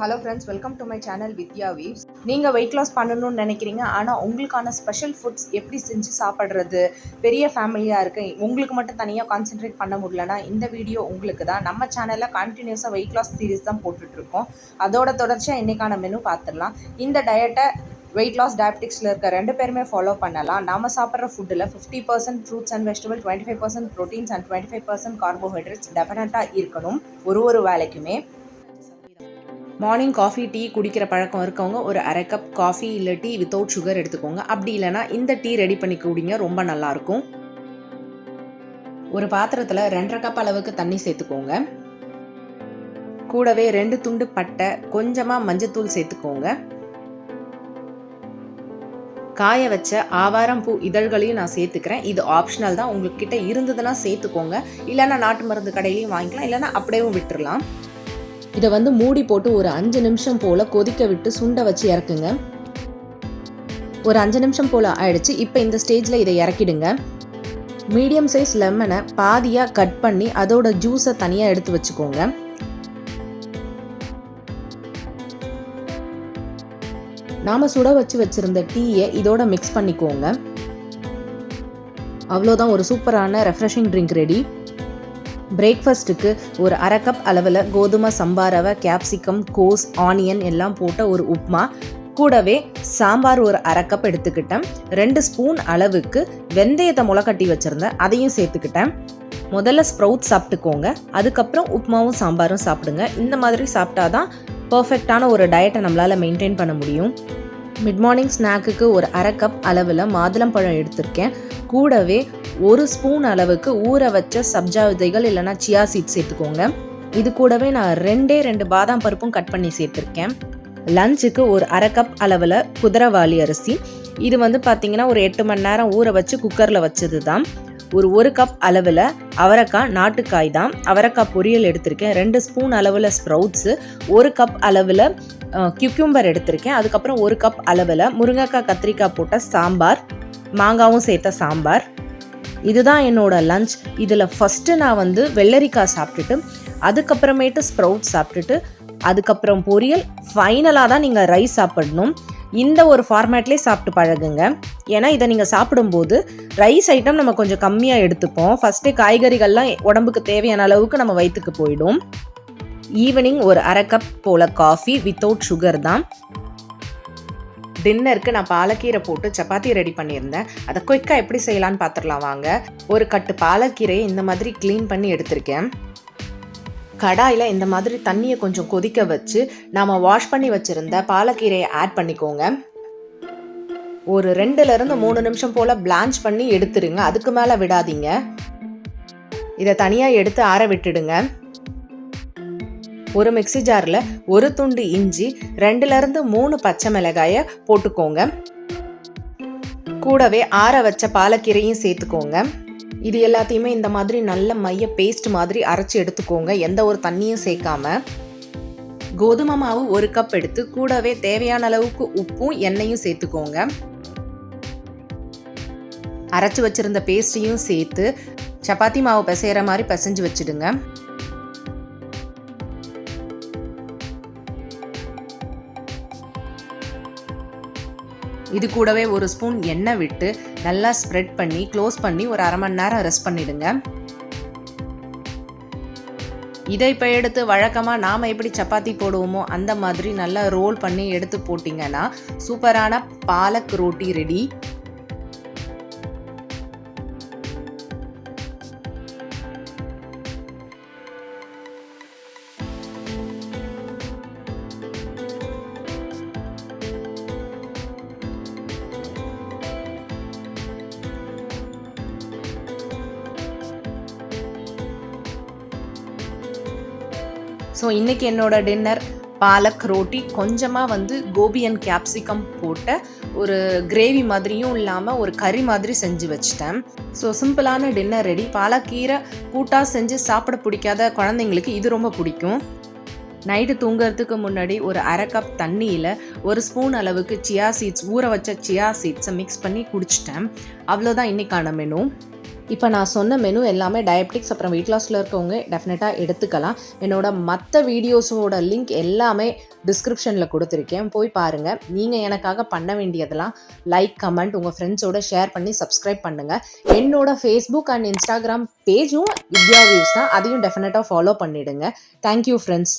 Hello friends welcome to my channel Vidya views நீங்கள் weight loss பண்ணணும்னு நினைக்கிறீங்க ஆனால் உங்களுக்கான ஸ்பெஷல் ஃபுட்ஸ் எப்படி செஞ்சு சாப்பிட்றது பெரிய ஃபேமிலியாக இருக்கு உங்களுக்கு மட்டும் தனியாக கான்சென்ட்ரேட் பண்ண முடியலனா இந்த வீடியோ உங்களுக்கு தான். நம்ம சேனலில் கண்டினியூஸாக வெயிட் லாஸ் சீரிஸ் தான் போட்டுட்ருக்கோம். அதோட தொடர்ச்சியாக இன்றைக்கான மெனு பார்த்துடலாம் இந்த டயட்டை வெயிட் லாஸ் டயபெட்டிக்ஸில் இருக்க ரெண்டு பேருமே ஃபாலோ பண்ணலாம். நம்ம சாப்பிட்ற ஃபுட்டில் fifty percent fruits and vegetable twenty five percent proteins and twenty five percent carbohydrates டெஃபினட்டாக இருக்கணும் ஒரு ஒரு வேலைக்குமே. மார்னிங் காஃபி டீ குடிக்கிற பழக்கம் இருக்கவங்க ஒரு அரை கப் காஃபி இல்லை டீ வித்தவுட் சுகர் எடுத்துக்கோங்க. அப்படி இல்லைன்னா இந்த டீ ரெடி பண்ணி குடிங்க ரொம்ப நல்லாயிருக்கும் ஒரு பாத்திரத்தில் ரெண்டரை கப் அளவுக்கு தண்ணி சேர்த்துக்கோங்க. கூடவே ரெண்டு துண்டு பட்டை கொஞ்சமாக மஞ்சத்தூள் சேர்த்துக்கோங்க. காய வச்ச ஆவாரம் பூ இதழ்களையும் நான் சேர்த்துக்கிறேன். இது ஆப்ஷனல் தான். உங்ககிட்ட இருந்ததுன்னா சேர்த்துக்கோங்க. இல்லைன்னா நாட்டு மருந்து கடையிலையும் வாங்கிக்கலாம். இல்லைன்னா அப்படியே விட்டுடலாம் இதை வந்து மூடி போட்டு ஒரு அஞ்சு நிமிஷம் போல் கொதிக்க விட்டு சுண்டை வச்சு இறக்குங்க. ஒரு அஞ்சு நிமிஷம் போல் ஆயிடுச்சு. இப்போ இந்த ஸ்டேஜில் இதை இறக்கிடுங்க. மீடியம் சைஸ் லெமனை பாதியாக கட் பண்ணி அதோட ஜூஸை தனியாக எடுத்து வச்சுக்கோங்க. நாம் சுட வச்சு வச்சுருந்த டீயை இதோட மிக்ஸ் பண்ணிக்கோங்க. அவ்வளோதான் ஒரு சூப்பரான ரெஃப்ரெஷிங் ட்ரிங்க் ரெடி பிரேக்ஃபாஸ்ட்டுக்கு ஒரு அரை கப் அளவில் கோதுமை சம்பாரவை கேப்சிகம் கோஸ் ஆனியன் எல்லாம் போட்ட ஒரு உப்மா. கூடவே சாம்பார் ஒரு அரை கப் எடுத்துக்கிட்டேன். ரெண்டு ஸ்பூன் அளவுக்கு வெந்தயத்தை முளைக்கட்டி வச்சுருந்தேன். அதையும் சேர்த்துக்கிட்டேன். முதல்ல ஸ்ப்ரவுட் சாப்பிட்டுக்கோங்க. அதுக்கப்புறம் உப்மாவும் சாம்பாரும் சாப்பிடுங்க. இந்த மாதிரி சாப்பிட்டாதான் பர்ஃபெக்டான ஒரு டயட்டை நம்மளால் மெயின்டைன் பண்ண முடியும். மிட் மார்னிங் ஸ்நாக்குக்கு ஒரு அரை கப் அளவில் மாதுளம்பழம் எடுத்திருக்கேன். கூடவே ஒரு ஸ்பூன் அளவுக்கு ஊற வச்ச சப்ஜா விதைகள் இல்லைனா சியா சீட் சேர்த்துக்கோங்க. இது கூடவே நான் ரெண்டே ரெண்டு பாதாம் பருப்பும் கட் பண்ணி சேர்த்துருக்கேன். லஞ்சுக்கு ஒரு அரை கப் அளவில் குதிரவாளி அரிசி. இது வந்து பார்த்திங்கன்னா ஒரு எட்டு மணி நேரம் ஊற வச்சு குக்கரில் வச்சது தான் ஒரு ஒரு கப் அளவில் அவரைக்காய் நாட்டுக்காய் தான். அவரைக்காய் பொரியல் எடுத்திருக்கேன். ரெண்டு ஸ்பூன் அளவில் ஸ்ப்ரவுட்ஸு ஒரு கப் அளவில் கியூக்யூம்பர் எடுத்திருக்கேன். அதுக்கப்புறம் ஒரு கப் அளவில் முருங்கைக்காய் கத்திரிக்காய் போட்ட சாம்பார் மாங்காவும் சேர்த்த சாம்பார். இதுதான் என்னோட லஞ்ச் இதில் ஃபஸ்ட்டு நான் வந்து வெள்ளரிக்காய் சாப்பிட்டுட்டு அதுக்கப்புறமேட்டு ஸ்ப்ரவுட் சாப்பிட்டுட்டு அதுக்கப்புறம் பொரியல் ஃபைனலாக தான் நீங்கள் ரைஸ் சாப்பிடணும். இந்த ஒரு ஃபார்மேட்லேயே சாப்பிட்டு பழகுங்க. ஏன்னா இதை நீங்கள் சாப்பிடும்போது ரைஸ் ஐட்டம் நம்ம கொஞ்சம் கம்மியாக எடுத்துப்போம். ஃபஸ்ட்டு காய்கறிகள்லாம் உடம்புக்கு தேவையான அளவுக்கு நம்ம வயிற்றுக்கு போயிடும். ஈவினிங் ஒரு அரை கப் போல் காஃபி வித்தவுட் சுகர் தான். டின்னருக்கு நான் பாலக்கீரை போட்டு சப்பாத்தி ரெடி பண்ணியிருந்தேன். அதை குயிக்காக எப்படி செய்யலான்னு பார்த்துடலாம் வாங்க. ஒரு கட்டு பாலக்கீரையை இந்த மாதிரி க்ளீன் பண்ணி எடுத்திருக்கேன். கடாயில் இந்த மாதிரி தண்ணியை கொஞ்சம் கொதிக்க வச்சு நாம் வாஷ் பண்ணி வச்சுருந்த பாலக்கீரையை ஆட் பண்ணிக்கோங்க. ஒரு ரெண்டுலேருந்து மூணு நிமிஷம் போல் பிளான்ச் பண்ணி எடுத்துருங்க. அதுக்கு மேலே விடாதீங்க. இதை தனியாக எடுத்து ஆற விட்டுடுங்க. ஒரு மிக்சி ஜாரில் ஒரு துண்டு இஞ்சி ரெண்டுலேருந்து மூணு பச்சை மிளகாயை போட்டுக்கோங்க. கூடவே ஆற வச்ச பாலக்கீரையும் சேர்த்துக்கோங்க. இது எல்லாத்தையுமே இந்த மாதிரி நல்ல மைய பேஸ்ட் மாதிரி அரைச்சி எடுத்துக்கோங்க எந்த ஒரு தண்ணியும் சேர்க்காம. கோதுமை மாவு ஒரு கப் எடுத்து கூடவே தேவையான அளவுக்கு உப்பும் எண்ணெயும் சேர்த்துக்கோங்க. அரைச்சி வச்சிருந்த பேஸ்ட்டையும் சேர்த்து சப்பாத்தி மாவு பிசைகிற மாதிரி பிசைஞ்சு வச்சுடுங்க. இது கூடவே ஒரு ஸ்பூன் எண்ணெய் விட்டு நல்லா ஸ்ப்ரெட் பண்ணி க்ளோஸ் பண்ணி ஒரு அரை மணி நேரம் ரெஸ்ட் பண்ணிடுங்க. இதை இப்போ எடுத்து வழக்கமாக நாம் எப்படி சப்பாத்தி போடுவோமோ அந்த மாதிரி நல்லா ரோல் பண்ணி எடுத்து போட்டிங்கன்னா சூப்பரான பாலக் ரோட்டி ரெடி ஸோ இன்றைக்கி என்னோட டின்னர் பாலக் ரோட்டி கொஞ்சமாக வந்து கோபி அண்ட் கேப்சிகம் போட்ட ஒரு கிரேவி மாதிரியும் இல்லாமல் ஒரு கறி மாதிரி செஞ்சு வச்சிட்டேன். ஸோ சிம்பிளான டின்னர் ரெடி பாலக்கீரை கூட்டாக செஞ்சு சாப்பிட பிடிக்காத குழந்தைங்களுக்கு இது ரொம்ப பிடிக்கும். நைட்டு தூங்குறதுக்கு முன்னாடி ஒரு அரை கப் தண்ணியில் ஒரு ஸ்பூன் அளவுக்கு சியா சீட்ஸ் ஊற வச்ச சியா சீட்ஸை மிக்ஸ் பண்ணி குடிச்சிட்டேன். அவ்வளோதான் இன்றைக்கான மெனு இப்போ நான் சொன்ன மெனு எல்லாமே டயபெட்டிக்ஸ் அப்புறம் வெயிட் லாஸில் இருக்கவங்க டெஃபினட்டாக எடுத்துக்கலாம். என்னோட மற்ற வீடியோஸோட லிங்க் எல்லாமே டிஸ்கிரிப்ஷனில் கொடுத்துருக்கேன். போய் பாருங்கள் நீங்கள் எனக்காக பண்ண வேண்டியதெல்லாம் லைக் கமெண்ட் உங்கள் ஃப்ரெண்ட்ஸோட ஷேர் பண்ணி சப்ஸ்கிரைப் பண்ணுங்கள் என்னோட ஃபேஸ்புக் அண்ட் இன்ஸ்டாகிராம் பேஜும் வித்யா வியூஸ் தான். அதையும் டெஃபினட்டாக ஃபாலோ பண்ணிவிடுங்க தேங்க்யூ ஃப்ரெண்ட்ஸ்